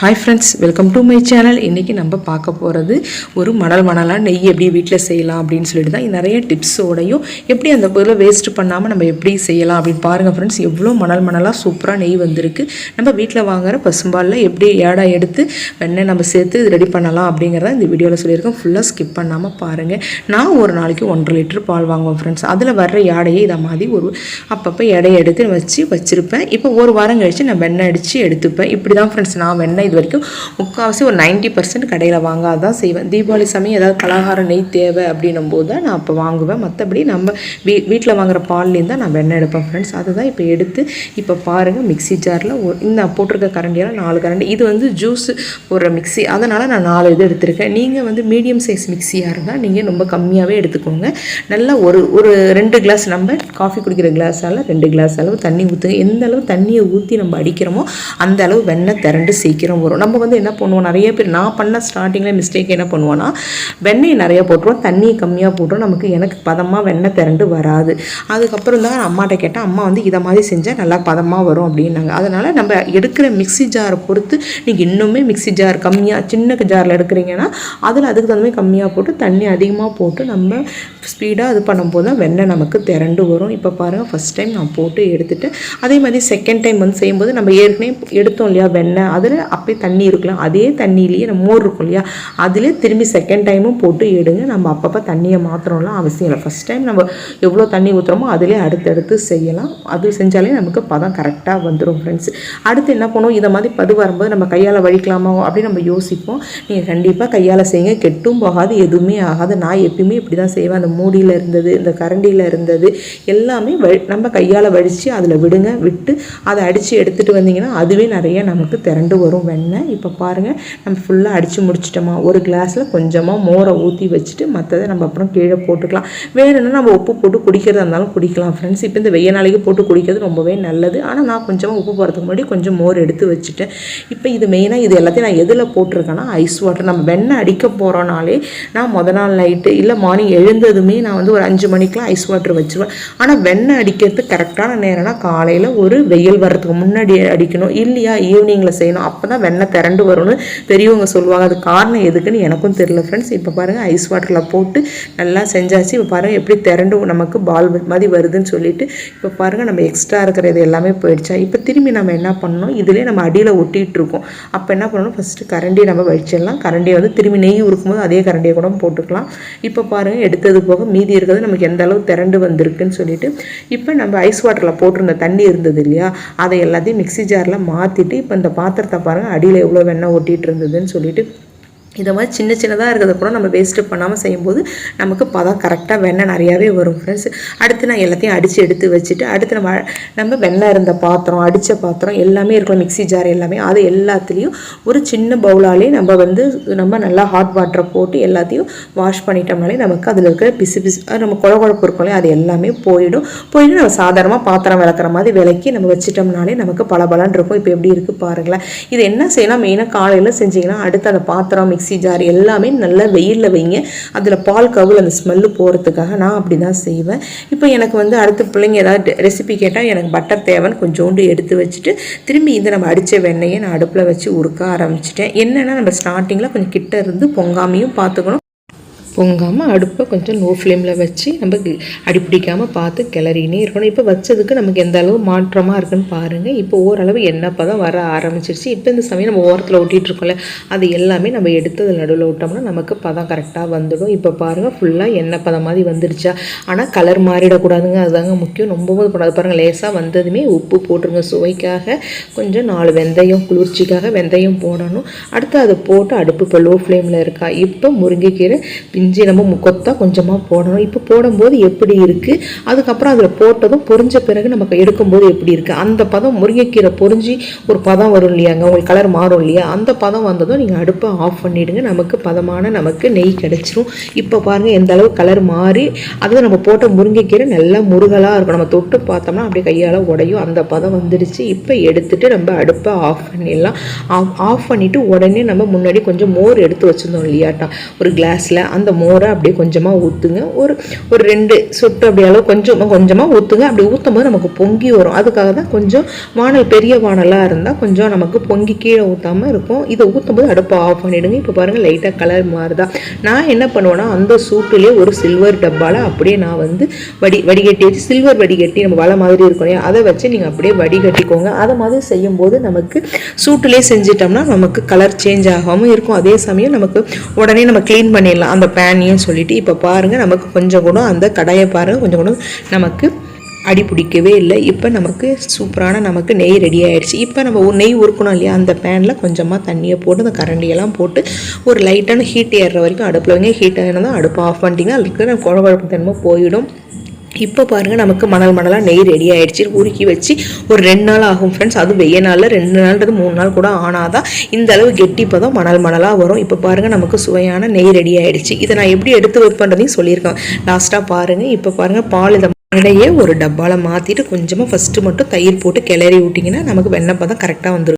Hi friends welcome to my channel இன்றைக்கி நம்ம பார்க்க போகிறது ஒரு மணல் மணலாக நெய் எப்படி வீட்டில் செய்யலாம் அப்படின்னு சொல்லிட்டு தான். நிறைய டிப்ஸோடையும் எப்படி அந்த பொருளை வேஸ்ட் பண்ணாமல் நம்ம எப்படி செய்யலாம் அப்படின்னு பாருங்கள் ஃப்ரெண்ட்ஸ் எவ்வளோ மணல் மணலாக சூப்பராக நெய் வந்திருக்கு. நம்ம வீட்டில் வாங்குற பசும்பாலில் எப்படி ஏடா எடுத்து வெண்ணெய் நம்ம சேர்த்து ரெடி பண்ணலாம் அப்படிங்கிறத இந்த வீடியோவில் சொல்லியிருக்கேன். ஃபுல்லாக ஸ்கிப் பண்ணாமல் பாருங்கள் நான் ஒரு நாளைக்கு ஒன்றரை லிட்டர் பால் வாங்குவேன் ஃப்ரெண்ட்ஸ் அதில் வர்ற ஏடையை இதை மாதிரி ஒரு அப்பப்போ எடையை எடுத்து வச்சு வச்சுருப்பேன். இப்போ ஒரு வாரம் கழிச்சு நான் வெண்ணெய் அடித்து எடுத்துப்பேன். இப்படி தான் ஃப்ரெண்ட்ஸ் நான் வெண்ணெய் இது வரைக்கும் முக்கால்வாசி ஒரு 90% பர்சன்ட் கடையில் வாங்காத தான் செய்வேன். தீபாவளி சமயம் ஏதாவது பலகாரம் நெய் தேவை அப்படின்னும் போது தான் நான் அப்போ வாங்குவேன். மற்றபடி நம்ம வீ வீட்டில் வாங்குகிற பால்லேருந்து தான் நான் வெண்ணெய் எடுப்பேன் ஃப்ரெண்ட்ஸ் அதுதான் இப்போ எடுத்து இப்போ பாருங்கள் மிக்ஸி ஜாரில் இந்த போட்டிருக்க கரண்டியெல்லாம் நாலு கரண்டி. இது வந்து ஜூஸ் போடுற மிக்ஸி. அதனால் நான் நாலு இது எடுத்திருக்கேன். நீங்கள் வந்து மீடியம் சைஸ் மிக்ஸியாக இருந்தால் நீங்கள் ரொம்ப கம்மியாகவே எடுத்துக்கோங்க. நல்லா ஒரு ஒரு ரெண்டு கிளாஸ் நம்ம காஃபி குடிக்கிற கிளாஸால் ரெண்டு கிளாஸ் அளவு தண்ணி ஊற்றுங்க எந்த அளவு தண்ணியை ஊற்றி நம்ம அடிக்கிறோமோ அந்த அளவு வெண்ணெய் திரண்டு சீக்கிரம் வரும். நம்ம வந்து என்ன பண்ணுவோம்? நிறைய பேர் நான் பண்ண ஸ்டார்டிங்கில் மிஸ்டேக் என்ன பண்ணுவோன்னா வெண்ணெய் நிறைய போட்டுருவோம் தண்ணியை கம்மியாக போட்டுரும் நமக்கு எனக்கு பதமாக வெண்ணெய் திரண்டு வராது. அதுக்கப்புறம் தான் அம்மாட்ட கேட்டால் அம்மா வந்து இதை மாதிரி செஞ்சால் நல்லா பதமாக வரும் அப்படின்னாங்க. அதனால் நம்ம எடுக்கிற மிக்ஸி ஜாரை பொறுத்து நீங்கள் இன்னுமே மிக்ஸி ஜார் கம்மியாக சின்ன ஜாரில் எடுக்கிறீங்கன்னா அதில் அதுக்கு தகுந்த மாதிரி கம்மியாக போட்டு தண்ணி அதிகமாக போட்டு நம்ம ஸ்பீடாக இது பண்ணும்போது தான் வெண்ணெய் நமக்கு திரண்டு வரும். இப்போ பாருங்கள் ஃபஸ்ட் டைம் நான் போட்டு எடுத்துகிட்டு அதே மாதிரி செகண்ட் டைம் வந்து செய்யும்போது நம்ம ஏற்கனவே எடுத்தோம் இல்லையா வெண்ணெய். அதில் அப்படியே தண்ணி இருக்கலாம். அதே தண்ணியிலேயே நம்ம மோர் இருக்கும் இல்லையா? அதிலே திரும்பி செகண்ட் டைமும் போட்டு எடுங்க. நம்ம அப்பப்போ தண்ணியை மாற்றணும்லாம் அவசியம் இல்லை. ஃபஸ்ட் டைம் நம்ம எவ்வளோ தண்ணி ஊற்றுறோமோ அதிலே அடுத்தடுத்து செய்யலாம். அது செஞ்சாலே நமக்கு பதம் கரெக்டாக வந்துடும் ஃப்ரெண்ட்ஸ் அடுத்து என்ன பண்ணுவோம்? இதை மாதிரி பது வரும்போது நம்ம கையால் வழிக்கலாமா அப்படின்னு நம்ம யோசிப்போம். நீங்கள் கண்டிப்பாக கையால் செய்யுங்க. கெட்டும் போகாது எதுவுமே ஆகாது. நான் எப்பயுமே இப்படி தான் செய்வேன். அந்த மூடியில் இருந்தது இந்த கரண்டியில் இருந்தது எல்லாமே வ நம்ம கையால் வடித்து அதில் விடுங்க. விட்டு அதை அடித்து எடுத்துகிட்டு வந்தீங்கன்னா அதுவே நிறைய நமக்கு திரண்டு வரும் வெண்ணெய் இப்போ பாருங்கள் நம்ம ஃபுல்லாக அடித்து முடிச்சிட்டோமா? ஒரு கிளாஸில் கொஞ்சமாக மோரை ஊற்றி வச்சுட்டு மற்றதை நம்ம அப்புறம் கீழே போட்டுக்கலாம். வேணும்னா நம்ம உப்பு போட்டு குடிக்கிறதா இருந்தாலும் குடிக்கலாம். ஃப்ரெண்ட்ஸ் இப்போ இந்த வெய்ய நாளைக்கு போட்டு குடிக்கிறது ரொம்பவே நல்லது. ஆனால் நான் கொஞ்சமாக உப்பு போகிறதுக்கு முன்னாடி கொஞ்சம் மோர் எடுத்து வச்சுட்டேன். இப்போ இது மெயினாக இது எல்லாத்தையும் நான் எதில் போட்டிருக்கேன்னா ஐஸ் வாட்டர் நம்ம வெண்ணெய் அடிக்க போகிறோனாலே நான் முத நாள் நைட்டு இல்லை மார்னிங் எழுந்ததுமே நான் வந்து ஒரு அஞ்சு மணிக்கெலாம் ஐஸ் வாட்டர் வச்சுருவேன். ஆனால் வெண்ணெய் அடிக்கிறது கரெக்டான நேரம்னா காலையில் ஒரு வெயில் வர்றதுக்கு முன்னாடி அடிக்கணும். இல்லையா ஈவினிங்கில் செய்யணும். அப்போ தான் வெண்ணெய் திரண்டு வரும்னு பெரியவங்க சொல்லுவாங்க. அது காரணம் எதுக்குன்னு எனக்கும் தெரியல ஃப்ரெண்ட்ஸ் இப்போ பாருங்கள் ஐஸ் வாட்டரில் போட்டு நல்லா செஞ்சாச்சு. இப்போ பாருங்கள் எப்படி திரண்டு நமக்கு பால் மாதிரி வருதுன்னு சொல்லிட்டு இப்போ பாருங்கள் நம்ம எக்ஸ்ட்ரா இருக்கிறது எல்லாமே போயிடுச்சா? இப்போ திரும்பி நம்ம என்ன பண்ணணும்? இதிலே நம்ம அடியில் ஒட்டிகிட்டு இருக்கோம். அப்போ என்ன பண்ணணும்? ஃபஸ்ட்டு கரண்டியை நம்ம வடிச்சிடலாம் கரண்டியை வந்து திரும்பி நெய் உருக்கும்போது அதே கரண்டியை கூட போட்டுக்கலாம். இப்போ பாருங்கள் எடுத்தது போக மீதி இருக்கிறது நமக்கு எந்த அளவு திரண்டு வந்திருக்குன்னு சொல்லிட்டு இப்போ நம்ம ஐஸ் வாட்டரில் போட்டிருந்த தண்ணி இருந்தது இல்லையா? அதை எல்லாத்தையும் மிக்ஸி ஜாரில் மாற்றிட்டு இப்போ இந்த பாத்திரத்தை பாருங்கள் அடியில் எவ்வளோ வெண்ணெய் ஒட்டிகிட்டு இருந்ததுன்னு சொல்லிட்டு இதை மாதிரி சின்ன சின்னதாக இருக்கிறத கூட நம்ம வேஸ்ட்டு பண்ணாமல் செய்யும்போது நமக்கு பதம் கரெக்டாக வெண்ணெய் நிறையாவே வரும் ஃப்ரெண்ட்ஸ் அடுத்து நான் எல்லாத்தையும் அடித்து எடுத்து வச்சுட்டு அடுத்து நம்ம நம்ம வெண்ணெய் இருந்த பாத்திரம் அடித்த பாத்திரம் எல்லாமே இருக்கும் மிக்ஸி ஜார் எல்லாமே அது எல்லாத்துலேயும் ஒரு சின்ன பவுலாலே நம்ம வந்து நம்ம நல்லா ஹாட் வாட்டரை போட்டு எல்லாத்தையும் வாஷ் பண்ணிட்டோம்னாலே நமக்கு அதில் இருக்கிற பிசு பிசு அது நம்ம குழ குழப்பு இருக்கும் அது எல்லாமே போயிடும். போயிட்டு நம்ம சாதாரணமாக பாத்திரம் விளக்குற மாதிரி விளக்கி நம்ம வச்சிட்டோம்னாலே நமக்கு பளபளன்னு இருக்கும். இப்போ எப்படி இருக்குது பாருங்களேன். இது என்ன செய்யலாம்? மெயினாக காலையில் செஞ்சிங்கன்னா அடுத்து அந்த பாத்திரம் மிக்சி ஜார் எல்லாமே நல்லா வெயிலில் வைங்க. அதில் பால் கவுல் அந்த ஸ்மெல்லு போகிறதுக்காக நான் அப்படி தான் செய்வேன். இப்போ எனக்கு வந்து அடுத்த பிள்ளைங்க ஏதாவது ரெசிபி கேட்டால் எனக்கு பட்டர் தேவைன்னு கொஞ்சோண்டு எடுத்து வச்சுட்டு திரும்பி இந்த நம்ம அடித்த வெண்ணெயை நான் அடுப்பில் வச்சு உருக்க ஆரம்பிச்சிட்டேன். என்னென்னா நம்ம ஸ்டார்டிங்கில் கொஞ்சம் கிட்ட இருந்து பொங்காமையும் பார்த்துக்கணும். பொங்காமல் அடுப்பை கொஞ்சம் லோ ஃப்ளேமில் வச்சு நம்ம கி- அடிப்பிடிக்காமல் பார்த்து கிளறினே இருக்கணும். இப்போ வச்சதுக்கு நமக்கு எந்த அளவு மாற்றமாக இருக்குன்னு பாருங்கள் இப்போ ஓரளவு எண்ணெய் பதம் வர ஆரம்பிச்சிருச்சு. இப்போ இந்த சமயம் நம்ம ஓரத்தில் ஒட்டிகிட்ருக்கோம்ல அது எல்லாமே நம்ம எடுத்து அதில் நடுவில் விட்டோம்னா நமக்கு பதம் கரெக்டாக வந்துடும். இப்போ பாருங்கள் ஃபுல்லாக எண்ணெய் பதம் மாதிரி வந்துருச்சா? ஆனால் கலர் மாறிடக்கூடாதுங்க. அதுதாங்க முக்கியம். ரொம்பவும் கூடாது பண்ணாது பாருங்கள் லேசாக வந்ததுமே உப்பு போட்டுருங்க. சுவைக்காக கொஞ்சம் நாலு வெந்தயம் குளிர்ச்சிக்காக வெந்தயம் போடணும். அடுத்து அதை போட்டு அடுப்பு இப்போ லோ ஃப்ளேமில் இருக்கா? இப்போ முருங்கைக்கீரை பிஞ்சு இஞ்சி நம்ம கொத்தா கொஞ்சமாக போடணும். இப்போ போடும்போது எப்படி இருக்குது அதுக்கப்புறம் அதில் போட்டதும் பொரிஞ்ச பிறகு நமக்கு எடுக்கும்போது எப்படி இருக்குது அந்த பதம் முருங்கைக்கீரை பொரிஞ்சு ஒரு பதம் வரும் இல்லையாங்க? உங்களுக்கு கலர் மாறும் இல்லையா? அந்த பதம் வந்ததும் நீங்கள் அடுப்பை ஆஃப் பண்ணிவிடுங்க நமக்கு பதமான நமக்கு நெய் கிடச்சிரும். இப்போ பாருங்கள் எந்த அளவு கலர் மாறி அது நம்ம போட்ட முருங்கைக்கீரை நல்லா முருகலாக இருக்கும். நம்ம தொட்டு பார்த்தோம்னா அப்படியே கையால் உடையும். அந்த பதம் வந்துடுச்சு இப்போ எடுத்துட்டு நம்ம அடுப்பை ஆஃப் பண்ணிடலாம். ஆஃப் ஆஃப் பண்ணிவிட்டு உடனே நம்ம முன்னாடி கொஞ்சம் மோர் எடுத்து வச்சுருந்தோம் இல்லையாட்டா? ஒரு கிளாஸில் அந்த மோரை அப்படியே கொஞ்சமாக ஊற்றுங்க ஒரு ஒரு ரெண்டு சொட்டு அப்படி அளவு கொஞ்சம் கொஞ்சமாக ஊற்றுங்க அப்படி ஊற்றும் போது நமக்கு பொங்கி வரும். அதுக்காக தான் கொஞ்சம் வானல் பெரிய வானலாக இருந்தால் கொஞ்சம் நமக்கு பொங்கி கீழே ஊற்றாமல் இருக்கும். இதை ஊற்றும் போது அடுப்பை ஆஃப் பண்ணிவிடுங்க இப்போ பாருங்கள் லைட்டாக கலர் மாறுதா. நான் என்ன பண்ணுவேன்னா அந்த சூட்டுலேயே ஒரு சில்வர் டப்பாவில் அப்படியே நான் வந்து வடி வடிகட்டி வச்சு சில்வர் வடிகட்டி நம்ம வலை மாதிரி இருக்கும் இல்லையா? அதை வச்சு நீங்கள் அப்படியே வடிகட்டிக்கோங்க. அதை மாதிரி செய்யும்போது நமக்கு சூட்டுலேயே செஞ்சிட்டோம்னா நமக்கு கலர் சேஞ்ச் ஆகாமல் இருக்கும். அதே சமயம் நமக்கு உடனே நம்ம க்ளீன் பண்ணிடலாம். அந்த பேனையும் சொல்லிவிட்டு இப்போ பாருங்கள் நமக்கு கொஞ்சம் கூட அந்த கடாயை பாருங்கள் கொஞ்சம் கூட நமக்கு அடி பிடிக்கவே இல்லை. இப்போ நமக்கு சூப்பரான நமக்கு நெய் ரெடி ஆகிடுச்சு இப்போ நம்ம ஒரு நெய் உருக்கணும் இல்லையா? அந்த பேனில் கொஞ்சமாக தண்ணியை போட்டு அந்த கரண்டியெல்லாம் போட்டு ஒரு லைட்டான ஹீட் ஏறுற வரைக்கும் அடுப்பில் வைங்க. ஹீட் ஆகினா அடுப்பு ஆஃப் பண்ணிட்டீங்கன்னா அதுக்கு இருக்கிற குழம்பு தன்மை போயிடும். இப்போ பாருங்கள் நமக்கு மணல் மணலாக நெய் ரெடி ஆகிடுச்சி உருக்கி வச்சு ஒரு ரெண்டு நாள் ஆகும் ஃப்ரெண்ட்ஸ் அது வெய்ய நாளில் ரெண்டு நாள்ன்றது மூணு நாள் கூட ஆனாதான் இந்த அளவு கெட்டி பதம் மணல் மணலாக வரும். இப்போ பாருங்கள் நமக்கு சுவையான நெய் ரெடி ஆகிடுச்சு இதை நான் எப்படி எடுத்து வைப்பேன்றதையும் சொல்லியிருக்கேன். லாஸ்ட்டாக பாருங்கள் இப்போ பாருங்கள் பால் இதை இடையே ஒரு டப்பாவில் மாற்றிட்டு கொஞ்சமாக ஃபஸ்ட்டு மட்டும் தயிர் போட்டு கிளறி விட்டிங்கன்னா நமக்கு வெண்ணப்பதம் கரெக்டாக வந்துடும்